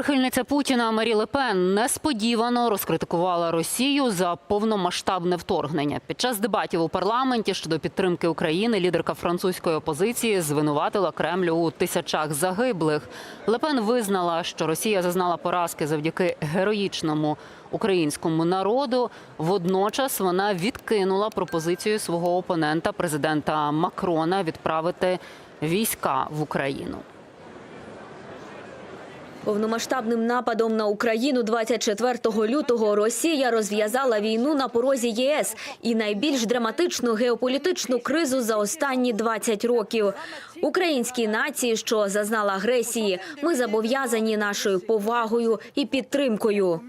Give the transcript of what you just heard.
Прихильниця Путіна Марі Лепен несподівано розкритикувала Росію за повномасштабне вторгнення. Під час дебатів у парламенті щодо підтримки України лідерка французької опозиції звинуватила Кремль у тисячах загиблих. Лепен визнала, що Росія зазнала поразки завдяки героїчному українському народу. Водночас вона відкинула пропозицію свого опонента, президента Макрона, відправити війська в Україну. Повномасштабним нападом на Україну 24 лютого Росія розв'язала війну на порозі ЄС і найбільш драматичну геополітичну кризу за останні 20 років. Українській нації, що зазнала агресії, ми зобов'язані нашою повагою і підтримкою.